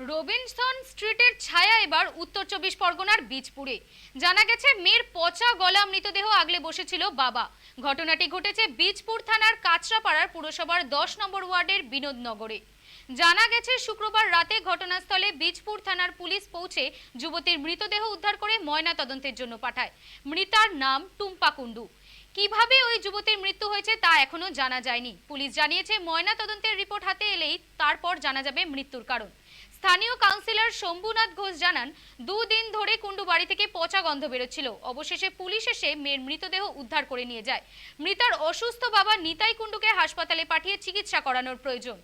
Robinson স্ট্রিটের ছায়া এবার উত্তর চব্বিশ পরগনার বীজপুরে। জানা গেছে, মেয়ের পচা গলা মৃতদেহ আগলে বসেছিল বাবা। ঘটনাটি ঘটেছে বীজপুর থানার কাঁচরাপাড়ার পুরসভার দশ নম্বর ওয়ার্ডের বিনোদনগরে। জানা গেছে, শুক্রবার রাতে ঘটনাস্থলে বীজপুর থানার পুলিশ পৌঁছে যুবতীর মৃতদেহ উদ্ধার করে ময়না তদন্তের জন্য পাঠায়। মৃতার নাম টুম্পা কুণ্ডু। কীভাবে ওই যুবতীর মৃত্যু হয়েছে তা এখনও জানা যায়নি। পুলিশ জানিয়েছে, ময়না তদন্তের রিপোর্ট হাতে এলেই তারপর জানা যাবে মৃত্যুর কারণ। স্থানীয় কাউন্সিলর শম্ভুনাথ ঘোষ জানান, দুদিন ধরে কুণ্ডু বাড়ি থেকে পচা গন্ধ বেরোচ্ছিল। অবশেষে পুলিশ এসে মেয়ের মৃতদেহ উদ্ধার করে নিয়ে যায়। মৃতার অসুস্থ বাবা নিতাই কুণ্ডুকে হাসপাতালে পাঠিয়ে চিকিৎসা করানোর প্রয়োজন।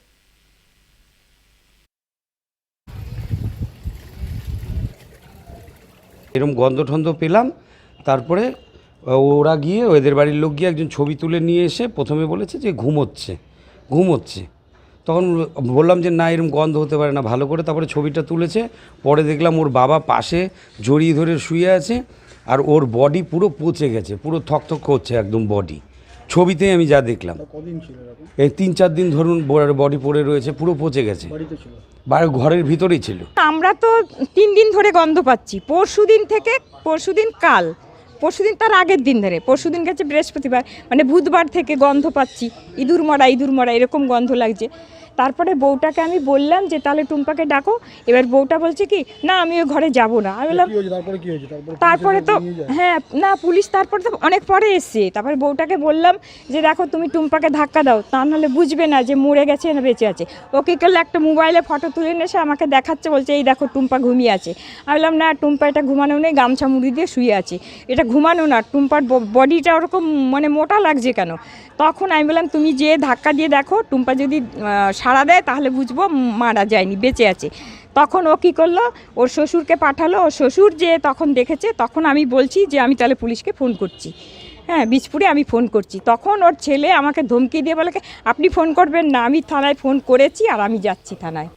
এরকম গন্ধ টন্ধ পেলাম, তারপরে ওরা গিয়ে ওদের বাড়ির লোক গিয়ে একজন ছবি তুলে নিয়ে এসে প্রথমে বলেছে যে ঘুমোচ্ছে ঘুমোচ্ছে। তখন বললাম যে না এরকম গন্ধ হতে পারে না ভালো করে। তারপরে ছবিটা তুলেছে। পরে দেখলাম ওর বাবা পাশে জড়িয়ে ধরে শুয়ে আছে আর ওর বডি পুরো পচে গেছে পুরো থকথক করছে একদম বডি ছবিতেই আমি যা দেখলাম এই তিন চার দিন ধরুন বডি পড়ে রয়েছে পুরো পচে গেছে। বাড়িতে ঘরের ভিতরেই ছিল। আমরা তো তিন দিন ধরে গন্ধ পাচ্ছি পরশু দিন থেকে পরশু দিন কাল। পরশু দিন তার আগের দিন ধরে। পরশুদিন গেছে বৃহস্পতিবার মানে বুধবার থেকে গন্ধ পাচ্ছি। ইঁদুর মরা ইঁদুর মরা, এরকম গন্ধ লাগছে। তারপরে বউটাকে আমি বললাম যে তাহলে টুম্পাকে ডাকো। এবার বউটা বলছে কি না আমি ওই ঘরে যাব না। আমি বললাম তারপরে তো হ্যাঁ না পুলিশ তারপরে তো অনেক পরে এসছে। তারপরে বউটাকে বললাম যে দেখো তুমি টুম্পাকে ধাক্কা দাও তা নাহলে বুঝবে না যে মরে গেছে না বেঁচে আছে। ওকে কী করলে একটা মোবাইলে ফটো তুলে এসে আমাকে দেখাচ্ছে বলছে এই দেখো টুম্পা ঘুমিয়ে আছে। আমি বললাম না টুম্পা এটা ঘুমানো নেই গামছা মুড়ি দিয়ে শুয়ে আছে। এটা ঘুমানো না টুম্পার বডিটা ওরকম মানে মোটা লাগছে কেন? তখন আমি বললাম তুমি যে ধাক্কা দিয়ে দেখো টুম্পা যদি সাড়া দেয়, তাহলে বুঝব মারা যায়নি, বেঁচে আছে। তখন ও কী করল? ওর শ্বশুরকে পাঠালো। ওর শ্বশুর যে তখন দেখেছে, তখন আমি বলছি যে আমি তাহলে পুলিশকে ফোন করছি। হ্যাঁ বিচপুরে আমি ফোন করছি। তখন ওর ছেলে আমাকে ধমকি দিয়ে বলে আপনি ফোন করবেন না, আমি থানায় ফোন করেছি আর আমি যাচ্ছি থানায়।